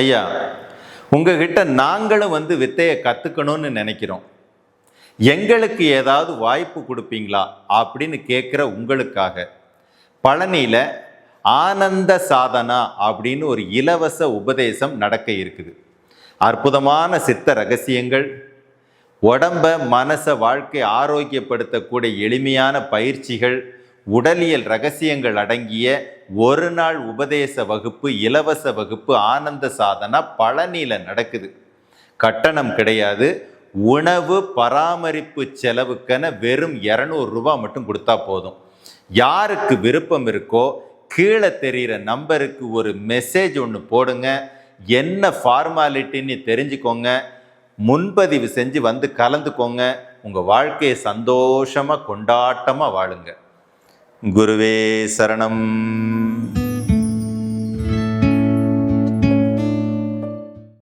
ஐயா உங்ககிட்ட நாங்களும் வந்து வித்தையை கற்றுக்கணும்னு நினைக்கிறோம். எங்களுக்கு ஏதாவது வாய்ப்பு கொடுப்பீங்களா அப்படின்னு கேட்குற உங்களுக்காக. பழனியில் ஆனந்த சாதனா அப்படின்னு ஒரு இலவச உபதேசம் நடக்க இருக்குது. அற்புதமான சித்த ரகசியங்கள் உடம்ப மனச வாழ்க்கை ஆரோக்கியப்படுத்தக்கூடிய எளிமையான பயிற்சிகள் உடலியல் ரகசியங்கள் அடங்கிய ஒரு நாள் உபதேச வகுப்பு இலவச வகுப்பு ஆனந்த சாதனா பழனியில் நடக்குது. கட்டணம் கிடையாது. உணவு பராமரிப்பு செலவுக்கென வெறும் இரநூறு ரூபா மட்டும் கொடுத்தா போதும். யாருக்கு விருப்பம் இருக்கோ கீழே தெரிகிற நம்பருக்கு ஒரு மெசேஜ் ஒன்று போடுங்க. என்ன ஃபார்மாலிட்டின்னு தெரிஞ்சுக்கோங்க. முன்பதிவு செஞ்சு வந்து கலந்துக்கோங்க. உங்கள் வாழ்க்கையை சந்தோஷமாக கொண்டாட்டமாக வாழுங்க. குருவே சரணம்.